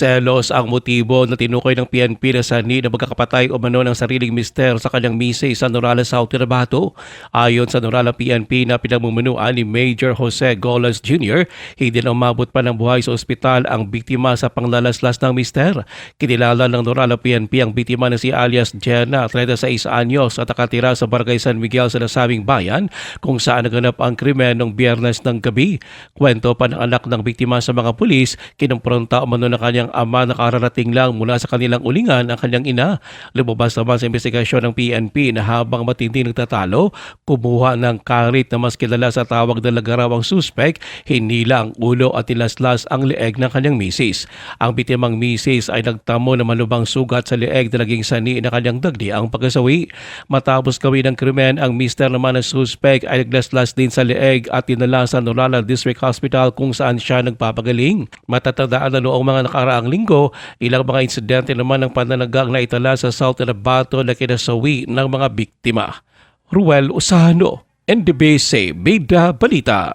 Selos ang motibo na tinukoy ng PNP na sani na magkakapatay o mano ng sariling mister sa kanyang mise sa Norales South Cotabato. Ayon sa Norala PNP na pinamumunuan ni Major Jose Golas Jr., hindi na umabot pa ng buhay sa ospital ang biktima sa panglalaslas ng mister. Kinilala ng Norala PNP ang biktima na si alias Jenna, 36 anyos at nakatira sa Barangay San Miguel sa nasabing bayan kung saan naganap ang krimen noong biyernes ng gabi. Kwento pa ng anak ng biktima sa mga pulis, kinumpronta umano ng kanyang ama na kararating lang mula sa kanilang ulingan ang kanyang ina. Lumabas naman sa investigasyon ng PNP na habang matindi nagtatalo, kumuha ng karit na mas kilala sa tawag na lagarawang suspect, hinila ang ulo at tilaslas ang leeg ng kanyang misis. Ang bitimang misis ay nagtamo na malubang sugat sa leeg na naging sani na kanyang dagdi ang pagkasawi. Matapos gawin ng krimen, ang mister naman ng suspect ay naglaslas din sa leeg at dinala sa Norala District Hospital kung saan siya nagpapagaling. Matatandaan na noong mga nakaraang linggo, ilang mga insidente naman ng pananagang na itala sa South Cotabato na kinasawi ng mga biktima. Ruel Usano, NDBC Bida Balita.